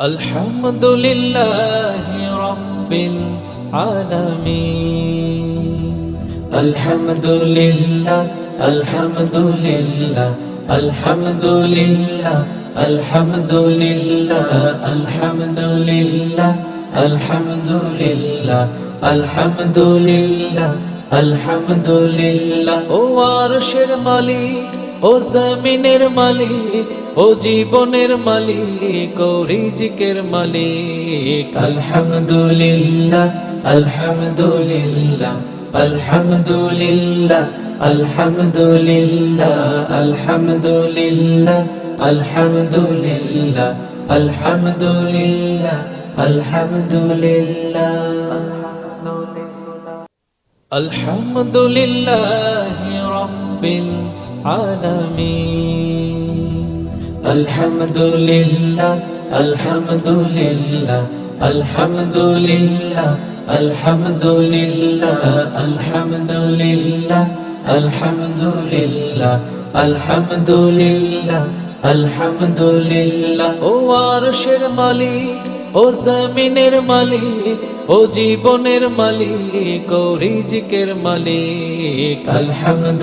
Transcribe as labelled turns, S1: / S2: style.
S1: الحمد لله رب العالمين
S2: الحمد لله الحمد لله الحمد لله الحمد لله الحمد لله الحمد لله الحمد لله الحمد لله
S1: ও আরশের মালিক ও জমিনের মালিক ও জীবনের মালিক ও রিজিকের মালিক।
S2: আলহামদুলিল্লাহ আলহামদুলিল্লাহ আলহামদুলিল্লাহ আলহামদুলিল্লাহ আলহামদুলিল্লাহ আলহামদুলিল্লাহ আলহামদুলিল্লাহ আলহামদুলিল্লাহ। আলহামদুলিল্লাহ রব্বিল الحمد لله الحمد لله الحمد لله
S1: الحمد لله رب العالمين
S2: الحمد لله الحمد لله الحمد لله الحمد لله الحمد لله الحمد لله الحمد لله الحمد لله
S1: ও আরশের মালিক ও জমিনের মালিক ও জীবনের মালিক ও রিজিকের মালিক
S2: الحمد